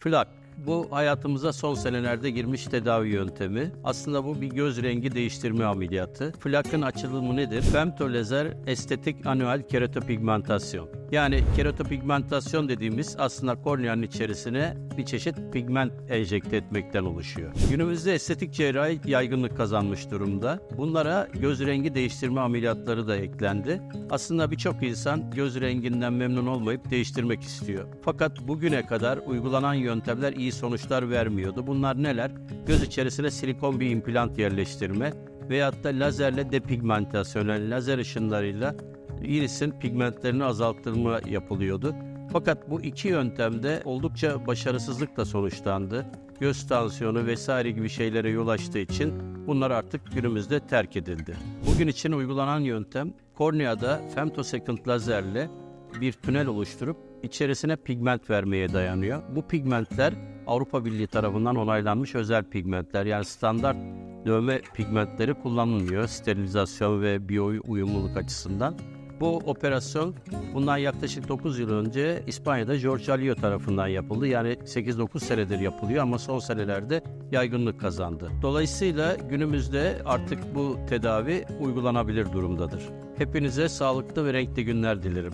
Flak. Bu hayatımıza son senelerde girmiş tedavi yöntemi. Aslında bu bir göz rengi değiştirme ameliyatı. Flakın açılımı nedir? Femtolazer estetik anual keratopigmentasyon. Yani keratopigmentasyon dediğimiz aslında korneanın içerisine bir çeşit pigment enjekte etmekten oluşuyor. Günümüzde estetik cerrahi yaygınlık kazanmış durumda. Bunlara göz rengi değiştirme ameliyatları da eklendi. Aslında birçok insan göz renginden memnun olmayıp değiştirmek istiyor. Fakat bugüne kadar uygulanan yöntemler iyi sonuçlar vermiyordu. Bunlar neler? Göz içerisine silikon bir implant yerleştirme veyahut da lazerle depigmentasyon, yani lazer ışınlarıyla irisin pigmentlerini azaltılma yapılıyordu. Fakat bu iki yöntemde oldukça başarısızlıkla sonuçlandı. Göz tansiyonu vesaire gibi şeylere yol açtığı için bunlar artık günümüzde terk edildi. Bugün için uygulanan yöntem korneada femtosecond lazerle bir tünel oluşturup içerisine pigment vermeye dayanıyor. Bu pigmentler Avrupa Birliği tarafından onaylanmış özel pigmentler yani standart dövme pigmentleri kullanılmıyor sterilizasyon ve biyo uyumluluk açısından. Bu operasyon bundan yaklaşık 9 yıl önce İspanya'da George Alio tarafından yapıldı. Yani 8-9 senedir yapılıyor ama son senelerde yaygınlık kazandı. Dolayısıyla günümüzde artık bu tedavi uygulanabilir durumdadır. Hepinize sağlıklı ve renkli günler dilerim.